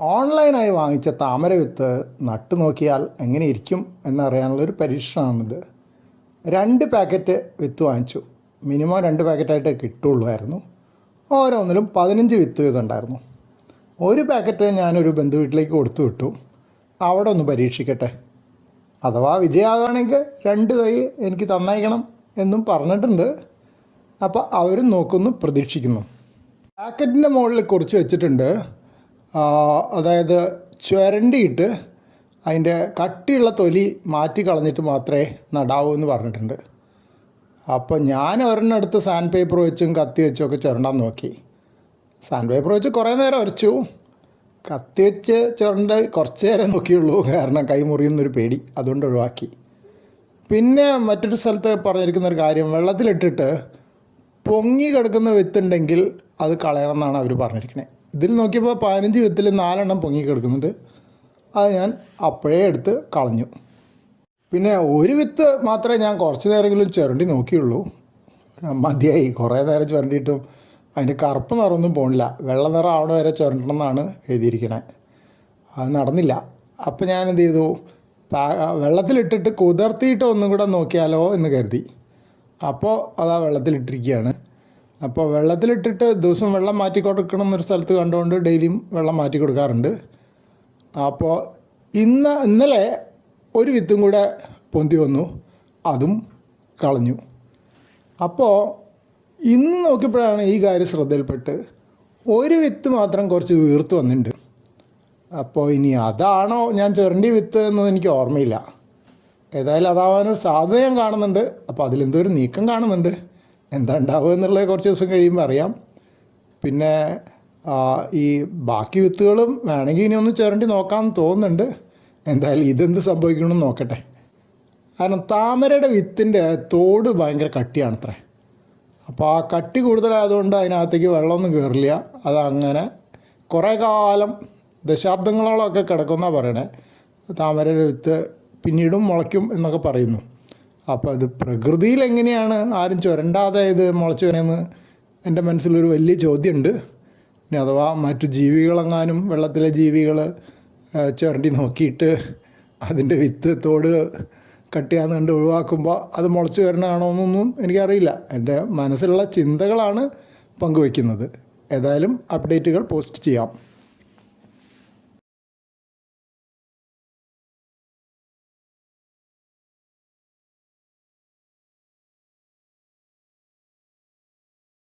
ഓൺലൈനായി വാങ്ങിച്ച താമര വിത്ത് നട്ടു നോക്കിയാൽ എങ്ങനെ ഇരിക്കും എന്നറിയാനുള്ളൊരു പരീക്ഷണമാണിത്. രണ്ട് പാക്കറ്റ് വിത്ത് വാങ്ങിച്ചു. മിനിമം രണ്ട് പാക്കറ്റായിട്ട് കിട്ടുള്ളായിരുന്നു ഓരോന്നിലും പതിനഞ്ച് വിത്ത് വീതം ഉണ്ടായിരുന്നു ഒരു പാക്കറ്റ് ഞാനൊരു ബന്ധു വീട്ടിലേക്ക് കൊടുത്തു വിട്ടു. അവിടെ ഒന്ന് പരീക്ഷിക്കട്ടെ. അഥവാ വിജയമാകുകയാണെങ്കിൽ രണ്ട് തൈ എനിക്ക് തന്നയക്കണം എന്നും പറഞ്ഞിട്ടുണ്ട്. അപ്പോൾ അവരും നോക്കുന്നു പ്രതീക്ഷിക്കുന്നു. പാക്കറ്റിന്റെ മുകളിൽ കുറിച്ച് വെച്ചിട്ടുണ്ട്. അതായത് ചുരണ്ടിയിട്ട് അതിന്റെ കട്ടിയുള്ള തൊലി മാറ്റി കളഞ്ഞിട്ട് മാത്രമേ നടാവൂ എന്ന് പറഞ്ഞിട്ടുണ്ട്. അപ്പോൾ ഞാൻ ഒരെണ്ണം എടുത്ത് സാൻഡ് പേപ്പർ വെച്ചും കത്തി വെച്ചും ഒക്കെ ചുരണ്ടാൻ നോക്കി. സാൻഡ് പേപ്പർ വെച്ച് കുറേ നേരം ഉരച്ചു കത്തി വെച്ച് ചുരണ്ട കുറച്ച് നേരം നോക്കിയുള്ളൂ. കാരണം കൈ മുറിയുന്നൊരു പേടി. അതുകൊണ്ട് ഒഴിവാക്കി. പിന്നെ മറ്റൊരു സ്ഥലത്ത് പറഞ്ഞിരിക്കുന്ന ഒരു കാര്യം. വെള്ളത്തിലിട്ടിട്ട് പൊങ്ങി കിടക്കുന്ന വിത്തുണ്ടെങ്കിൽ അത് കളയണം എന്നാണ് അവർ പറഞ്ഞിരിക്കുന്നത് ഇതിൽ നോക്കിയപ്പോൾ പതിനഞ്ച് വിത്തിൽ നാലെണ്ണം പൊങ്ങി കിടക്കുന്നുണ്ട്. അത് ഞാൻ അപ്പോഴേ എടുത്ത് കളഞ്ഞു. പിന്നെ ഒരു വിത്ത് മാത്രമേ ഞാൻ കുറച്ച് നേരമെങ്കിലും ചുരണ്ടി നോക്കിയുള്ളൂ. മതിയായി. കുറേ നേരം ചുരണ്ടിയിട്ടും അതിന്റെ കറുപ്പ് നിറമൊന്നും പോണില്ല. വെള്ള നിറം ആവണ വരെ ചുരണ്ടണം എന്നാണ് എഴുതിയിരിക്കണേ. അത് നടന്നില്ല. അപ്പോൾ ഞാൻ എന്ത് ചെയ്തു? വെള്ളത്തിലിട്ടിട്ട് കുതിർത്തിയിട്ട് ഒന്നും കൂടെ നോക്കിയാലോ എന്ന് കരുതി. അപ്പോൾ അതാ വെള്ളത്തിലിട്ടിരിക്കുകയാണ്. അപ്പോൾ വെള്ളത്തിലിട്ടിട്ട് ദിവസം വെള്ളം മാറ്റി കൊടുക്കണം എന്നൊരു സ്ഥലത്ത് കണ്ടുകൊണ്ട് ഡെയിലിയും വെള്ളം മാറ്റി കൊടുക്കാറുണ്ട്. അപ്പോൾ ഇന്ന് ഇന്നലെ ഒരു വിത്തും കൂടെ പൊന്തി വന്നു. അതും കളഞ്ഞു. അപ്പോൾ ഇന്ന് നോക്കിയപ്പോഴാണ് ഈ കാര്യം ശ്രദ്ധയിൽപ്പെട്ട്. ഒരു വിത്ത് മാത്രം കുറച്ച് വീർത്ത് വന്നിട്ടുണ്ട്. അപ്പോൾ ഇനി അതാണോ ഞാൻ ചുരണ്ടി വിത്ത് എന്നത് എനിക്ക് ഓർമ്മയില്ല. ഏതായാലും അതാവാനൊരു സാധ്യത ഞാൻ കാണുന്നുണ്ട്. അപ്പോൾ അതിലെന്തോ ഒരു നീക്കം കാണുന്നുണ്ട്. എന്താ ഉണ്ടാവുക എന്നുള്ളത് കുറച്ച് ദിവസം കഴിയുമ്പോൾ അറിയാം. പിന്നെ ഈ ബാക്കി വിത്തുകളും വേണമെങ്കിൽ ഇനി ഒന്ന് ചേരണ്ടി നോക്കാമെന്ന് തോന്നുന്നുണ്ട്. എന്തായാലും ഇതെന്ത് സംഭവിക്കണമെന്ന് നോക്കട്ടെ. കാരണം താമരയുടെ വിത്തിന്റെ തോട് ഭയങ്കര കട്ടിയാണത്രേ. അപ്പോൾ ആ കട്ടി കൂടുതലായതുകൊണ്ട് അതിനകത്തേക്ക് വെള്ളമൊന്നും കയറില്ല അതങ്ങനെ കുറേ കാലം ദശാബ്ദങ്ങളോളമൊക്കെ കിടക്കുന്ന പറയണേ. താമരയുടെ വിത്ത് പിന്നീടും മുളയ്ക്കും എന്നൊക്കെ പറയുന്നു. അപ്പോൾ അത് പ്രകൃതിയിൽ എങ്ങനെയാണ് ആരും ചുരണ്ടാതെ ഇത് മുളച്ചു വരുന്നതെന്ന് എന്റെ മനസ്സിലൊരു വലിയ ചോദ്യമുണ്ട്. പിന്നെ അഥവാ മറ്റു ജീവികളെങ്ങാനും വെള്ളത്തിലെ ജീവികൾ ചുരണ്ടി നോക്കിയിട്ട് അതിന്റെ വിത്ത് തോട് കട്ടിയാന്ന് കണ്ട് ഒഴിവാക്കുമ്പോൾ അത് മുളച്ചു വരണതാണോ എന്നൊന്നും എനിക്കറിയില്ല. എന്റെ മനസ്സിലുള്ള ചിന്തകളാണ് പങ്കുവയ്ക്കുന്നത്. ഏതായാലും അപ്ഡേറ്റുകൾ പോസ്റ്റ് ചെയ്യാം.